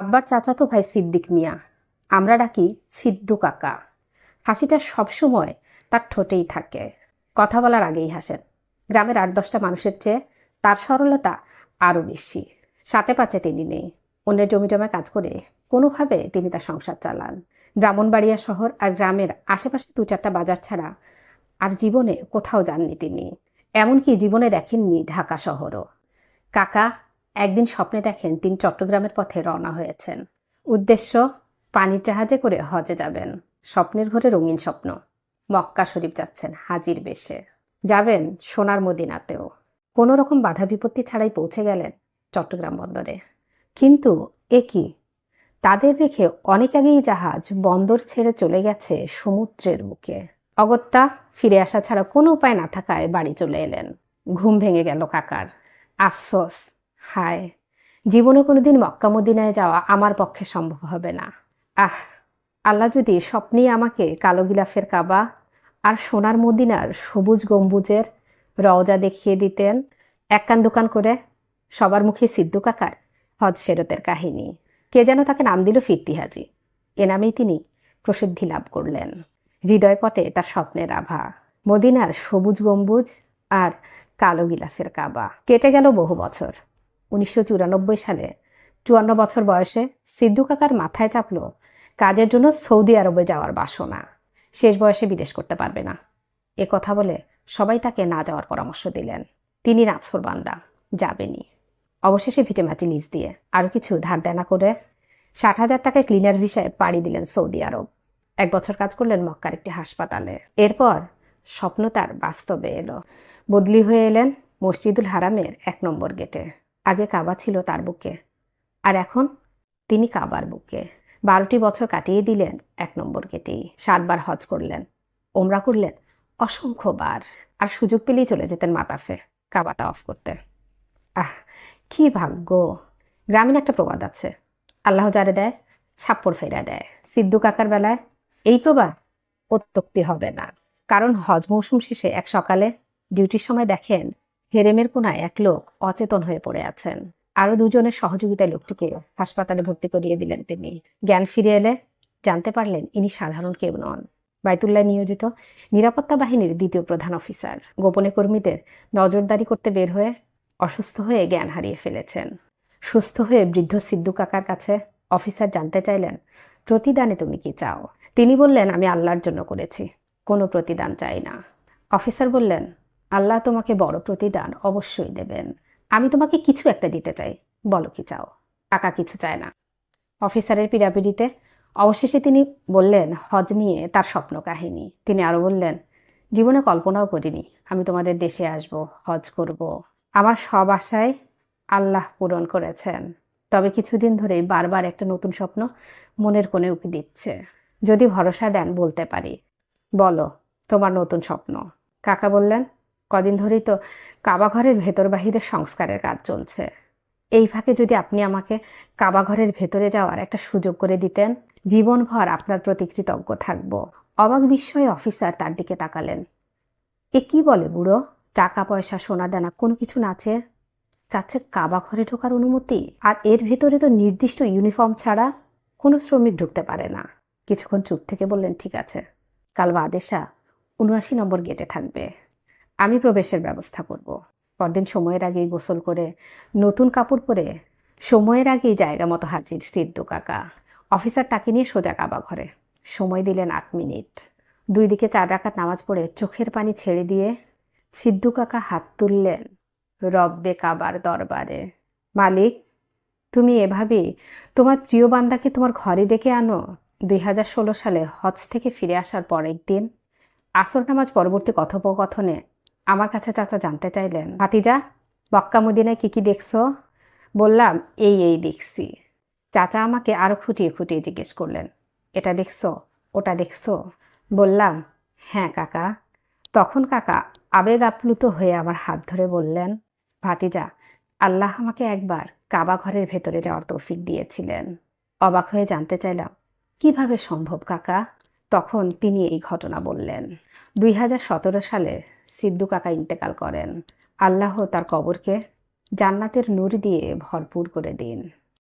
আব্বার চাচাতো ভাই সিদ্দিক মিয়া। আমরা ডাকি ছিদ্দু কাকা। হাসিটা সবসময় তার ঠোঁটেই থাকে। কথা বলার আগেই হাসেন। গ্রামের আট দশটা মানুষের চেয়ে তার সরলতা আরও বেশি। সাথে পাচ্ছে তিনি নেই। অন্যের জমি জমায় কাজ করে কোনোভাবে তিনি তার সংসার চালান। ব্রাহ্মণবাড়িয়া শহর আর গ্রামের আশেপাশে দু চারটা বাজার ছাড়া আর জীবনে কোথাও যাননি তিনি। এমনকি জীবনে দেখেননি ঢাকা শহরও। কাকা একদিন স্বপ্নে দেখেন তিনি চট্টগ্রামের পথে রওনা হয়েছেন। উদ্দেশ্য, পানির জাহাজে করে হজে যাবেন। স্বপ্নের ঘরে রঙিন স্বপ্ন। মক্কা শরীফ যাচ্ছেন হাজির বেশে। যাবেন সোনার মদিনাতেও। কোনো রকম বাধা বিপত্তি ছাড়াই পৌঁছে গেলেন চট্টগ্রাম বন্দরে। কিন্তু এ কি? তাদের রেখে অনেক আগেই জাহাজ বন্দর ছেড়ে চলে গেছে সমুদ্রের বুকে। অগত্যা ফিরে আসা ছাড়া কোনো উপায় না থাকায় বাড়ি চলে এলেন। ঘুম ভেঙে গেল কাকার। আফসোস। হায়, জীবনে কোনোদিন মক্কা মদিনায় যাওয়া আমার পক্ষে সম্ভব হবে না। আহ, আল্লাহ যদি স্বপ্নেই আমাকে কালো গিলাফের কাবা আর সোনার মদিনার সবুজ গম্বুজের রওজা দেখিয়ে দিতেন, এক কান দোকান করে সবার মুখে সিদ্ধু কাকার হজ ফেরতের কাহিনী। কে যেন তাকে নাম দিল ফিরতি হাজি। এ নামেই তিনি প্রসিদ্ধি লাভ করলেন। হৃদয়পটে তার স্বপ্নের আভা, মদিনার সবুজ গম্বুজ আর কালো গিলাফের কাবা। কেটে গেল বহু বছর। উনিশশো চুরানব্বই সালে। চুয়ান্ন বছর বয়সে সিদ্ধু কাকার মাথায় চাপল কাজের জন্য সৌদি আরবে যাওয়ার বাসনা। শেষ বয়সে বিদেশ করতে পারবে না। এ কথা বলে সবাই তাকে না যাওয়ার পরামর্শ দিলেন। তিনি নাৎসর বান্দা যাবেনি অবশেষে ভিটেমাটি লিজ দিয়ে আরও কিছু ধার দেনা করে ষাট হাজার টাকায় ক্লিনার ভিসায় পাড়ি দিলেন সৌদি আরব। এক বছর কাজ করলেন মক্কার একটি হাসপাতালে। এরপর স্বপ্ন তার বাস্তবে এলো। বদলি হয়ে এলেন মসজিদুল হারামের এক নম্বর গেটে। আগে কাবা ছিল তার বুকে। আর এখন তিনি কাবার বুকে। বারোটি বছর কাটিয়ে দিলেন এক নম্বর গেটেই। সাতবার হজ করলেন, ওমরা করলেন অসংখ্যবার। আর সুযোগ পেলেই চলে যেতেন মাতাফে কাবাটা অফ করতে। আহ, কি ভাগ্য! গ্রামীণ একটা প্রবাদ আছে। আল্লাহ যারে দেয়, ছাপ্পর ফেরা দেয়। সিদ্ধু কাকার বেলায় এই প্রবাদ অত্যক্তি হবে না। কারণ হজ মৌসুম শেষে এক সকালে ডিউটির সময় দেখেন হেরেমের কোনায় এক লোক অচেতন হয়ে পড়ে আছেন। আরও দুজনের সহযোগিতায় লোকটিকে হাসপাতালে ভর্তি করিয়ে দিলেন তিনি। জ্ঞান ফিরে এলে জানতে পারলেন ইনি সাধারণ কেউ নন। বাইতুল্লাহ নিয়োজিত নিরাপত্তা বাহিনীর দ্বিতীয় প্রধান অফিসার। গোপনে কর্মীদের নজরদারি করতে বের হয়ে অসুস্থ হয়ে জ্ঞান হারিয়ে ফেলেছেন। সুস্থ হয়ে বৃদ্ধ সিদ্ধু কাকার কাছে অফিসার জানতে চাইলেন, প্রতিদানে তুমি কি চাও? তিনি বললেন, আমি আল্লাহর জন্য করেছি, কোনো প্রতিদান চাই না। অফিসার বললেন আল্লাহ তোমাকে বড় প্রতিদান অবশ্যই দেবেন। আমি তোমাকে কিছু একটা দিতে চাই। বলো কি চাও? টাকা কিছু চায় না। অফিসারের পিড়াপিড়িতে অবশেষে তিনি বললেন, হজ নিয়ে তার স্বপ্ন কাহিনী। তিনি আরও বললেন, জীবনে কল্পনাও করিনি। আমি তোমাদের দেশে আসব, হজ করব। আমার সব আশায় আল্লাহ পূরণ করেছেন। তবে কিছুদিন ধরেই বারবার একটা নতুন স্বপ্ন মনের কোণে উকি দিচ্ছে। যদি ভরসা দেন বলতে পারি। বলো, তোমার নতুন স্বপ্ন। কাকা বললেন কদিন ধরেই তো কাবাঘরের ভেতর বাহিরের সংস্কারের কাজ চলছে। এই ফাঁকে যদি আপনি আমাকে কাবাঘরের ভেতরে যাওয়ার একটা সুযোগ করে দিতেন, জীবনভর আপনার প্রতি কৃতজ্ঞ থাকব। অবাক বিস্ময়ে অফিসার তার দিকে তাকালেন। এ কি বলে বুড়ো? টাকা, পয়সা, সোনা, দানা, কোনো কিছু নাচে চাচ্ছে কাবা ঘরে ঢোকার অনুমতি? আর এর ভেতরে তো নির্দিষ্ট ইউনিফর্ম ছাড়া কোনো শ্রমিক ঢুকতে পারে না। কিছুক্ষণ চুপ থেকে বললেন, ঠিক আছে। কাল বাদেশা উনআশি নম্বর গেটে থাকবে। আমি প্রবেশের ব্যবস্থা করব। পরদিন সময়ের আগেই গোসল করে নতুন কাপড় পরে সময়ের আগেই জায়গা মতো হাজির সিদ্ধু কাকা। অফিসার তাকে নিয়ে সোজা কাবা ঘরে। সময় দিলেন আট মিনিট। দুই দিকে চার রাকাত নামাজ পড়ে চোখের পানি ছেড়ে দিয়ে সিদ্ধু কাকা হাত তুললেন রব্বে কাবার দরবারে। মালিক, তুমি এভাবেই তোমার প্রিয় বান্দাকে তোমার ঘরে ডেকে আনো। দুই হাজার ষোলো সালে হজ থেকে ফিরে আসার পরের দিন আসর নামাজ পরবর্তী কথোপকথনে আমার কাছে চাচা জানতে চাইলেন, ভাতিজা বক্কা মদিনায় কী কী দেখছ? বললাম, এই এই দেখছি। চাচা আমাকে আরও খুঁটিয়ে খুঁটিয়ে জিজ্ঞেস করলেন, এটা দেখছ? ওটা দেখছ? বললাম হ্যাঁ কাকা। তখন কাকা আবেগ আপ্লুত হয়ে আমার হাত ধরে বললেন, ভাতিজা, আল্লাহ আমাকে একবার কাবা ঘরের ভেতরে যাওয়ার তৌফিক দিয়েছিলেন। অবাক হয়ে জানতে চাইলাম, কীভাবে সম্ভব কাকা? তখন তিনি এই ঘটনা বললেন, দুই হাজার সতেরো সালে সিদ্ধু কাকা ইন্তেকাল করেন। আল্লাহ তার কবরকে জান্নাতের নূর দিয়ে ভরপুর করে দিন।